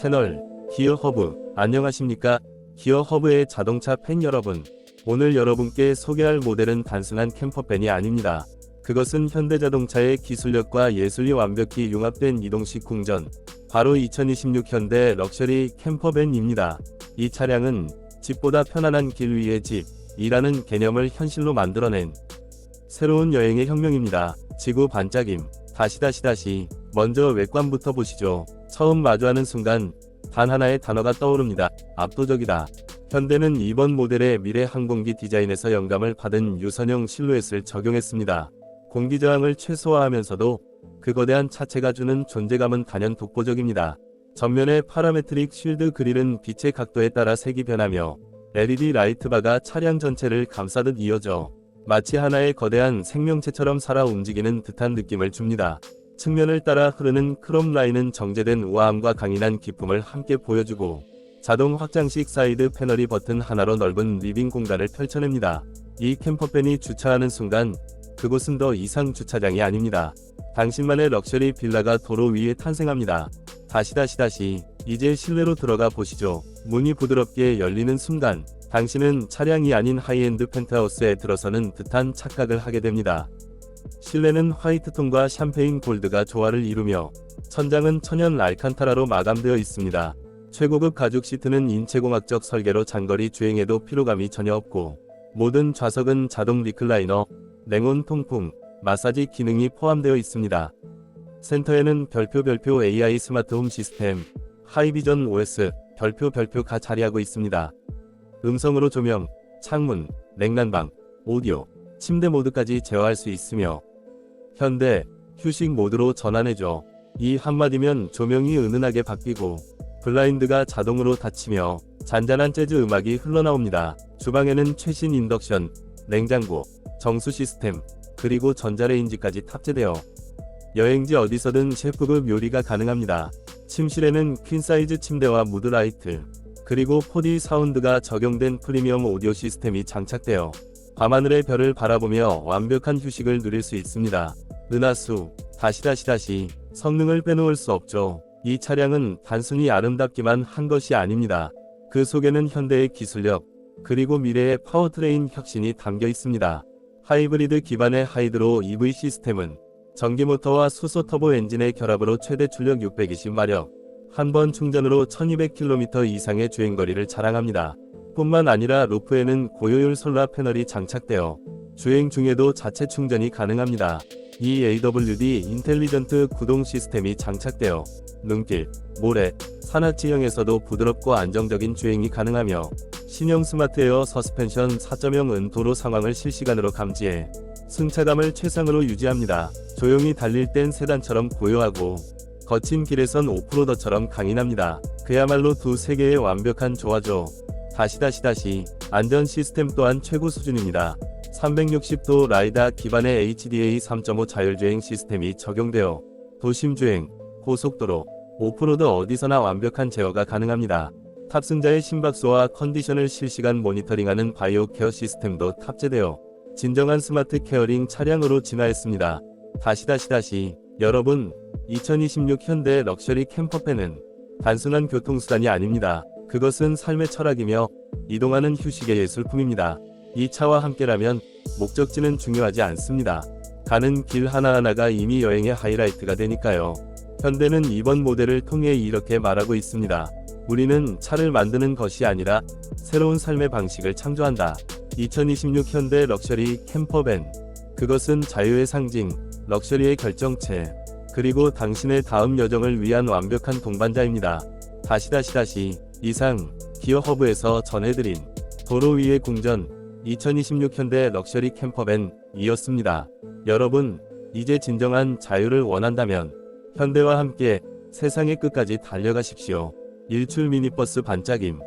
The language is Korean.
채널 기어 허브 안녕하십니까? 기어 허브의 자동차 팬 여러분. 오늘 여러분께 소개할 모델은 단순한 캠퍼밴이 아닙니다. 그것은 현대자동차의 기술력과 예술이 완벽히 융합된 이동식 궁전. 바로 2026 현대 럭셔리 캠퍼밴입니다. 이 차량은 집보다 편안한 길 위의 집, 이라는 개념을 현실로 만들어낸 새로운 여행의 혁명입니다. 지구 반짝임. 다시 다시 다시. 먼저 외관부터 보시죠. 처음 마주하는 순간 단 하나의 단어가 떠오릅니다. 압도적이다. 현대는 이번 모델의 미래 항공기 디자인에서 영감을 받은 유선형 실루엣을 적용했습니다. 공기 저항을 최소화하면서도 그 거대한 차체가 주는 존재감은 단연 독보적입니다. 전면의 파라메트릭 쉴드 그릴은 빛의 각도에 따라 색이 변하며 LED 라이트바가 차량 전체를 감싸듯 이어져 마치 하나의 거대한 생명체처럼 살아 움직이는 듯한 느낌을 줍니다. 측면을 따라 흐르는 크롬 라인은 정제된 우아함과 강인한 기쁨을 함께 보여주고 자동 확장식 사이드 패널이 버튼 하나로 넓은 리빙 공간을 펼쳐냅니다. 이 캠퍼밴이 주차하는 순간 그곳은 더 이상 주차장이 아닙니다. 당신만의 럭셔리 빌라가 도로 위에 탄생합니다. 다시 다시 다시 이제 실내로 들어가 보시죠. 문이 부드럽게 열리는 순간 당신은 차량이 아닌 하이엔드 펜트하우스에 들어서는 듯한 착각을 하게 됩니다. 실내는 화이트톤과 샴페인 골드가 조화를 이루며 천장은 천연 알칸타라로 마감되어 있습니다. 최고급 가죽 시트는 인체공학적 설계로 장거리 주행에도 피로감이 전혀 없고 모든 좌석은 자동 리클라이너, 냉온 통풍, 마사지 기능이 포함되어 있습니다. 센터에는 별표 별표 AI 스마트 홈 시스템, 하이비전 OS, 별표 별표가 자리하고 있습니다. 음성으로 조명, 창문, 냉난방, 오디오, 침대 모드까지 제어할 수 있으며 현대 휴식 모드로 전환해줘. 이 한마디면 조명이 은은하게 바뀌고 블라인드가 자동으로 닫히며 잔잔한 재즈 음악이 흘러나옵니다. 주방에는 최신 인덕션, 냉장고, 정수 시스템, 그리고 전자레인지까지 탑재되어 여행지 어디서든 셰프급 요리가 가능합니다. 침실에는 퀸사이즈 침대와 무드라이트, 그리고 4D 사운드가 적용된 프리미엄 오디오 시스템이 장착되어 밤하늘의 별을 바라보며 완벽한 휴식을 누릴 수 있습니다. 은하수, 다시 다시 다시, 성능을 빼놓을 수 없죠. 이 차량은 단순히 아름답기만 한 것이 아닙니다. 그 속에는 현대의 기술력, 그리고 미래의 파워트레인 혁신이 담겨 있습니다. 하이브리드 기반의 하이드로 EV 시스템은 전기 모터와 수소 터보 엔진의 결합으로 최대 출력 620마력, 한 번 충전으로 1200km 이상의 주행거리를 자랑합니다. 뿐만 아니라 루프에는 고효율 솔라 패널이 장착되어 주행 중에도 자체 충전이 가능합니다. 이 AWD 인텔리전트 구동 시스템이 장착되어 눈길, 모래, 산악 지형에서도 부드럽고 안정적인 주행이 가능하며 신형 스마트 에어 서스펜션 4.0 은 도로 상황을 실시간으로 감지해 승차감을 최상으로 유지합니다. 조용히 달릴 땐 세단처럼 고요하고 거친 길에선 오프로더처럼 강인합니다. 그야말로 두 세계의 완벽한 조화죠. 다시 다시 다시 안전 시스템 또한 최고 수준입니다. 360도 라이다 기반의 HDA 3.5 자율주행 시스템이 적용되어 도심 주행, 고속도로, 오프로드 어디서나 완벽한 제어가 가능합니다. 탑승자의 심박수와 컨디션을 실시간 모니터링하는 바이오 케어 시스템도 탑재되어 진정한 스마트 케어링 차량으로 진화했습니다. 다시 다시 다시 여러분 2026 현대 럭셔리 캠퍼밴은 단순한 교통수단이 아닙니다. 그것은 삶의 철학이며 이동하는 휴식의 예술품입니다. 이 차와 함께라면 목적지는 중요하지 않습니다. 가는 길 하나하나가 이미 여행의 하이라이트가 되니까요. 현대는 이번 모델을 통해 이렇게 말하고 있습니다. 우리는 차를 만드는 것이 아니라 새로운 삶의 방식을 창조한다. 2026 현대 럭셔리 캠퍼밴. 그것은 자유의 상징, 럭셔리의 결정체, 그리고 당신의 다음 여정을 위한 완벽한 동반자입니다. 다시 다시 다시 이상 기어 허브에서 전해드린 도로 위의 궁전 2026 현대 럭셔리 캠퍼밴 이었습니다. 여러분, 이제 진정한 자유를 원한다면 현대와 함께 세상의 끝까지 달려가십시오. 일출 미니버스 반짝임